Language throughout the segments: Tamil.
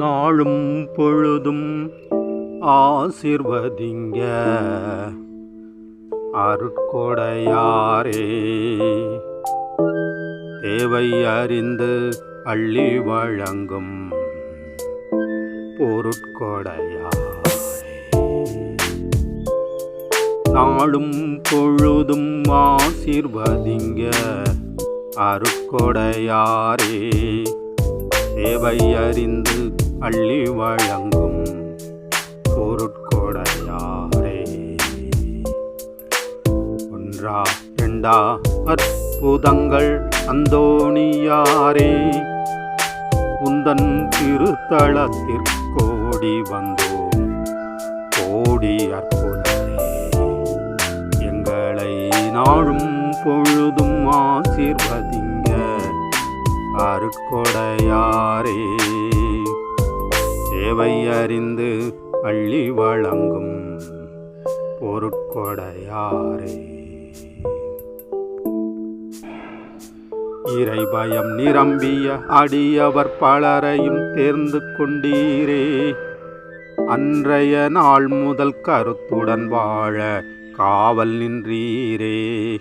நாளும் பொழுதும் ஆசிர்வதிங்க. அருட்கொடையாரே தேவை அறிந்து அள்ளி வழங்கும் பொருட்கொடையாரே. நாளும் பொழுதும் ஆசிர்வதிங்க. அருட்கொடையாரே. சேவை அறிந்து அள்ளி வழங்கும் பொருட்கொடையாரே. ஒன்றா இரண்டா அற்புதங்கள் அந்தோணியாரே. உந்தன் திருத்தளத்திற்கோடி வந்தோம் கோடி அற்புதரே. எங்களை நாளும் பொழுதும் ஆசீர்வதிங்க அருட்கொடையாரே. சேவை அறிந்து அள்ளி வழங்கும் பொருட்கொடையாரே. இறைபயம் நிரம்பிய அடியவர் பலரையும் தேர்ந்து கொண்டீரே. அன்றைய நாள் முதல் கருத்துடன் வாழ காவல் நின்றீரே.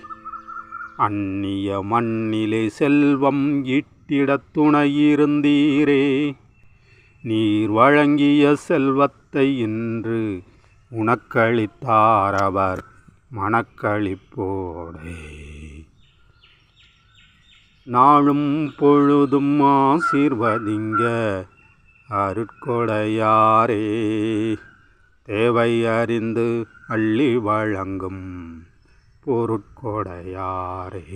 அந்நிய மண்ணிலே செல்வம் இட்டிட துணையிருந்தீரே. நீர் வழங்கிய செல்வத்தை இன்று உனக்களித்தாரவர் மனக்களிப்போடே நாளும் பொழுதும் ஆசீர்வதிங்க அருட்கொடையாரே. தேவை அறிந்து அள்ளி வழங்கும் பொருட்கொடையாரே.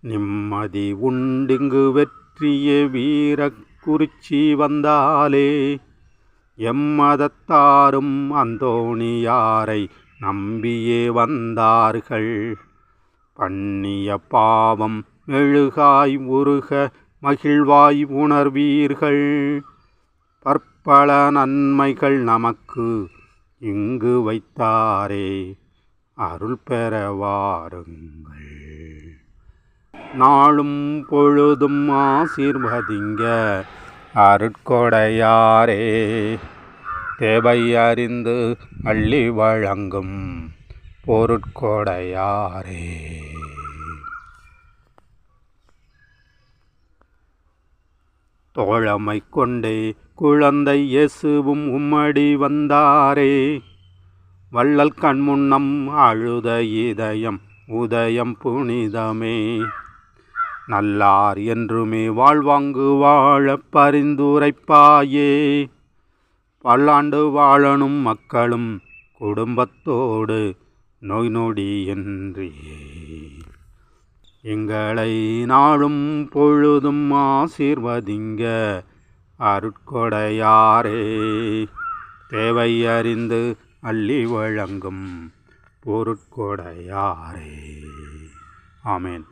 நிம்மதி உண்டிங்கு வெற்றிய வீரக்குறிச்சி வந்தாலே. எம்மதத்தாரும் அந்தோணியாரை நம்பியே வந்தார்கள். பண்ணிய பாவம் மெழுகாய் உருக மகிழ்வாய் உணர்வீர்கள். பற்பல நன்மைகள் நமக்கு இங்கு வைத்தாரே. அருள் பெற வாருங்கள். நாளும் பொழுதும் ஆசீர்வதிங்க. அருட்கொடையாரே தேவை அறிந்து அள்ளி வழங்கும் பொருட்கொடையாரே. தோழமை கொண்டே குழந்தை இயேசுவும் உம்மடி வந்தாரே. வள்ளல் கண்முன்னம் அழுத இதயம் உதயம் புனிதமே. நல்லார் என்றுமே வாழ்வாங்கு வாழ பரிந்துரைப்பாயே. பல்லாண்டு வாழணும் மக்களும் குடும்பத்தோடு நோய் நொடியின்றியே எங்களை நாளும் பொழுதும் ஆசீர்வதிங்க அருட்கொடையாரே. தேவை அறிந்து அள்ளி வழங்கும் பொருட்கொடையாரே. ஆமேன்.